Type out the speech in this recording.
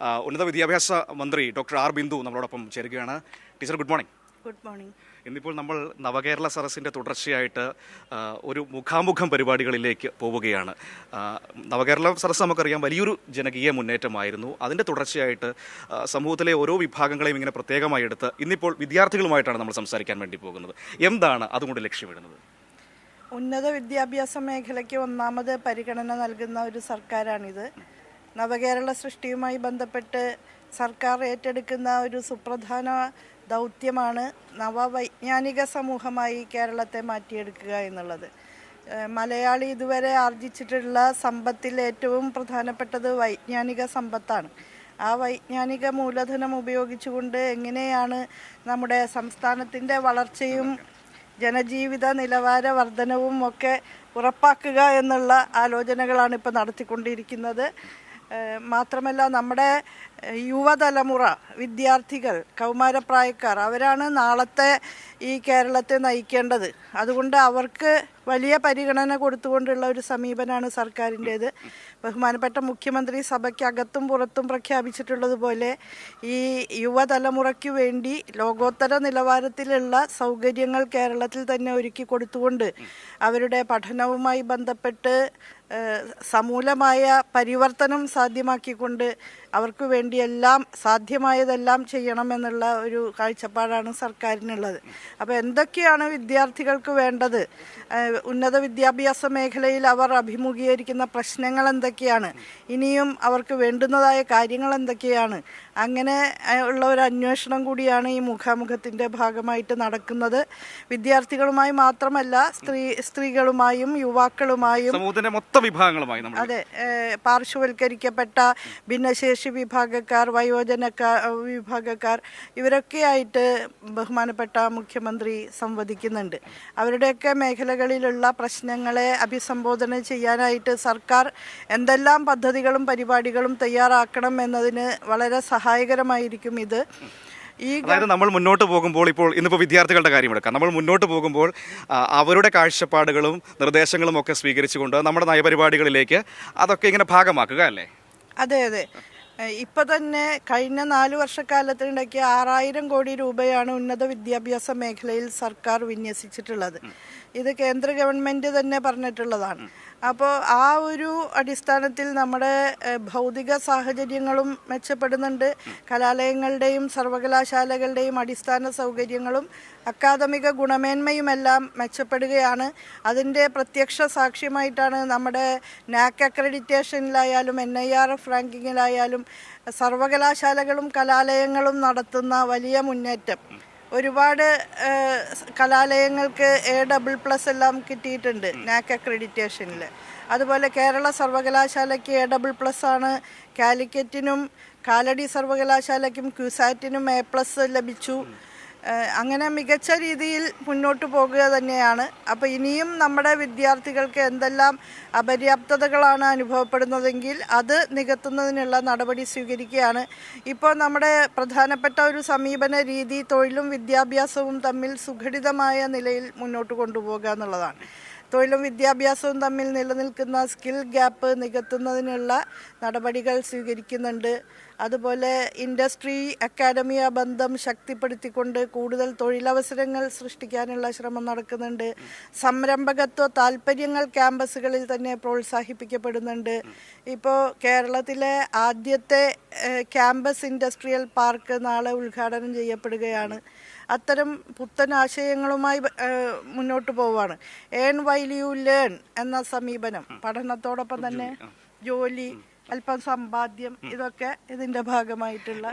ഉന്നത വിദ്യാഭ്യാസ മന്ത്രി ഡോക്ടർ ആർ ബിന്ദു നമ്മളോടൊപ്പം ചേരുകയാണ്. Teacher good morning. Good morning. ഇന്നിപ്പോൾ നമ്മൾ നവകേരള സദസ്സിന്റെ തുടർച്ചയായിട്ട് ഒരു മുഖാമുഖം പരിപാടികളിലേക്ക് പോവുകയാണ്. നവകേരള സദസ്സ് നമുക്കറിയാം വലിയൊരു ജനകീയ മുന്നേറ്റമായിരുന്നു. അതിന്റെ തുടർച്ചയായിട്ട് സമൂഹത്തിലെ ഓരോ വിഭാഗങ്ങളെയും ഇങ്ങനെ പ്രത്യേകമായി എടുത്ത് ഇന്നിപ്പോൾ വിദ്യാർത്ഥികളുമായിട്ടാണ് നമ്മൾ സംസാരിക്കാൻ വേണ്ടി പോകുന്നത്. എന്താണ് അതുകൊണ്ട് ലക്ഷ്യമിടുന്നത്? ഉന്നത വിദ്യാഭ്യാസ മേഖലയ്ക്ക് ഒന്നാമത് പരിഗണന നൽകുന്ന ഒരു സർക്കാരാണിത്. നവകേരള സൃഷ്ടിയുമായി ബന്ധപ്പെട്ട് സർക്കാർ ഏറ്റെടുക്കുന്ന ഒരു സുപ്രധാന ദൗത്യമാണ് നവവൈജ്ഞാനിക സമൂഹമായി കേരളത്തെ മാറ്റിയെടുക്കുക എന്നുള്ളത്. മലയാളി ഇതുവരെ ആർജിച്ചിട്ടുള്ള സമ്പത്തിൽ ഏറ്റവും പ്രധാനപ്പെട്ടത് വൈജ്ഞാനിക സമ്പത്താണ്. ആ വൈജ്ഞാനിക മൂലധനം ഉപയോഗിച്ചുകൊണ്ട് എങ്ങനെയാണ് നമ്മുടെ സംസ്ഥാനത്തിന്റെ വളർച്ചയും ജനജീവിത നിലവാര വർധനവും ഒക്കെ ഉറപ്പാക്കുക എന്നുള്ള ആലോചനകളാണ് ഇപ്പോൾ നടത്തിക്കൊണ്ടിരിക്കുന്നത്. മാത്രമല്ല നമ്മുടെ യുവതലമുറ വിദ്യാർത്ഥികൾ കൗമാരപ്രായക്കാർ അവരാണ് നാളത്തെ ഈ കേരളത്തെ നയിക്കേണ്ടത്. അതുകൊണ്ട് അവർക്ക് വലിയ പരിഗണന കൊടുത്തുകൊണ്ടുള്ള ഒരു സമീപനമാണ് സർക്കാരിന്റേത്. ബഹുമാനപ്പെട്ട മുഖ്യമന്ത്രി സഭയ്ക്കകത്തും പുറത്തും പ്രഖ്യാപിച്ചിട്ടുള്ളതുപോലെ ഈ യുവതലമുറയ്ക്ക് വേണ്ടി ലോകോത്തര നിലവാരത്തിലുള്ള സൗകര്യങ്ങൾ കേരളത്തിൽ തന്നെ ഒരുക്കി കൊടുത്തുകൊണ്ട് അവരുടെ പഠനവുമായി ബന്ധപ്പെട്ട് സമൂലമായ പരിവർത്തനം സാധ്യമാക്കിക്കൊണ്ട് അവർക്ക് വേണ്ടിയെല്ലാം സാധ്യമായതെല്ലാം ചെയ്യണമെന്നുള്ള ഒരു കാഴ്ചപ്പാടാണ് സർക്കാരിനുള്ളത്. അപ്പോൾ എന്തൊക്കെയാണ് വിദ്യാർത്ഥികൾക്ക് വേണ്ടത്? ഉന്നത വിദ്യാഭ്യാസ മേഖലയിൽ അവർ അഭിമുഖീകരിക്കുന്ന പ്രശ്നങ്ങൾ എന്തൊക്കെയാണ്? ഇനിയും അവർക്ക് വേണ്ടുന്നതായ കാര്യങ്ങൾ എന്തൊക്കെയാണ്? അങ്ങനെ ഉള്ള ഒരു അന്വേഷണം കൂടിയാണ് ഈ മുഖാമുഖത്തിന്റെ ഭാഗമായിട്ട് നടക്കുന്നത്. വിദ്യാർത്ഥികളുമായി മാത്രമല്ല സ്ത്രീ സ്ത്രീകളുമായും യുവാക്കളുമായും മൊത്ത വിഭാഗങ്ങളുമായി അതെ പാർശ്വവൽക്കരിക്കപ്പെട്ട ഭിന്നശേഷി വിഭാഗക്കാർ വയോജനക്കാർ വിഭാഗക്കാർ ഇവരൊക്കെയായിട്ട് ബഹുമാനപ്പെട്ട മുഖ്യമന്ത്രി സംവദിക്കുന്നുണ്ട്. അവരുടെയൊക്കെ മേഖലകളിലുള്ള പ്രശ്നങ്ങളെ അഭിസംബോധന ചെയ്യാനായിട്ട് സർക്കാർ എന്തെല്ലാം പദ്ധതികളും പരിപാടികളും തയ്യാറാക്കണം എന്നതിന് വളരെ സഹായകരമായിരിക്കും ഇത്. ഈ അതായത് നമ്മൾ മുന്നോട്ട് പോകുമ്പോൾ ഇപ്പോൾ ഇന്നിപ്പോൾ വിദ്യാർത്ഥികളുടെ കാര്യം എടുക്കാം. നമ്മൾ മുന്നോട്ട് പോകുമ്പോൾ അവരുടെ കാഴ്ചപ്പാടുകളും നിർദ്ദേശങ്ങളും ഒക്കെ സ്വീകരിച്ചുകൊണ്ട് നമ്മുടെ നയപരിപാടികളിലേക്ക് അതൊക്കെ ഇങ്ങനെ ഭാഗമാക്കുക അല്ലേ? അതെ അതെ. ഇപ്പൊ തന്നെ കഴിഞ്ഞ നാല് വർഷക്കാലത്തിനിടയ്ക്ക് ആറായിരം കോടി രൂപയാണ് ഉന്നത വിദ്യാഭ്യാസ മേഖലയിൽ സർക്കാർ വിന്യസിച്ചിട്ടുള്ളത്. ഇത് കേന്ദ്ര ഗവൺമെന്റ് തന്നെ പറഞ്ഞിട്ടുള്ളതാണ്. അപ്പോൾ ആ ഒരു അടിസ്ഥാനത്തിൽ നമ്മുടെ ഭൗതിക സാഹചര്യങ്ങളും മെച്ചപ്പെടുന്നുണ്ട്. കലാലയങ്ങളുടെയും സർവകലാശാലകളുടെയും അടിസ്ഥാന സൗകര്യങ്ങളും അക്കാദമിക ഗുണമേന്മയുമെല്ലാം മെച്ചപ്പെടുകയാണ്. അതിന്റെ പ്രത്യക്ഷ സാക്ഷ്യമായിട്ടാണ് നമ്മുടെ നാക് അക്രഡിറ്റേഷനിലായാലും എൻ ഐ ആർ എഫ് റാങ്കിങ്ങിലായാലും സർവകലാശാലകളും കലാലയങ്ങളും നടത്തുന്ന വലിയ മുന്നേറ്റം. ഒരുപാട് കലാലയങ്ങൾക്ക് എ ഡബിൾ പ്ലസ് എല്ലാം കിട്ടിയിട്ടുണ്ട് നാക് അക്രഡിറ്റേഷനിൽ അതുപോലെ കേരള സർവകലാശാലയ്ക്ക് എ ഡബിൾ പ്ലസ് ആണ് കാലിക്കറ്റിനും കാലടി സർവകലാശാലയ്ക്കും ക്യൂസാറ്റിനും എ പ്ലസ് ലഭിച്ചു. അങ്ങനെ മികച്ച രീതിയിൽ മുന്നോട്ട് പോകുക തന്നെയാണ്. അപ്പോൾ ഇനിയും നമ്മുടെ വിദ്യാർത്ഥികൾക്ക് എന്തെല്ലാം അപര്യാപ്തതകളാണ് അനുഭവപ്പെടുന്നതെങ്കിൽ അത് നികത്തുന്നതിനുള്ള നടപടി സ്വീകരിക്കുകയാണ്. ഇപ്പോൾ നമ്മുടെ പ്രധാനപ്പെട്ട ഒരു സമീപന രീതി തൊഴിലും വിദ്യാഭ്യാസവും തമ്മിൽ സുഘടിതമായ നിലയിൽ മുന്നോട്ട് കൊണ്ടുപോകുക എന്നുള്ളതാണ്. തൊഴിലും വിദ്യാഭ്യാസവും തമ്മിൽ നിലനിൽക്കുന്ന സ്കിൽ ഗ്യാപ്പ് നികത്തുന്നതിനുള്ള നടപടികൾ സ്വീകരിക്കുന്നുണ്ട്. അതുപോലെ ഇൻഡസ്ട്രി അക്കാദമിയ ബന്ധം ശക്തിപ്പെടുത്തിക്കൊണ്ട് കൂടുതൽ തൊഴിലവസരങ്ങൾ സൃഷ്ടിക്കാനുള്ള ശ്രമം നടക്കുന്നുണ്ട്. സംരംഭകത്വ താല്പര്യങ്ങൾ ക്യാമ്പസുകളിൽ തന്നെ പ്രോത്സാഹിപ്പിക്കപ്പെടുന്നുണ്ട്. ഇപ്പോൾ കേരളത്തിലെ ആദ്യത്തെ ക്യാമ്പസ് ഇൻഡസ്ട്രിയൽ പാർക്ക് നാളെ ഉദ്ഘാടനം ചെയ്യപ്പെടുകയാണ്. അത്തരം പുത്തൻ ആശയങ്ങളുമായി മുന്നോട്ട് പോവാണ്. ഏൺ വൈൽ യു ലേൺ എന്ന സമീപനം. പഠനത്തോടൊപ്പം തന്നെ ജോലി അല്പം സമ്പാദ്യം ഇതൊക്കെ ഇതിന്റെ ഭാഗമായിട്ടുള്ള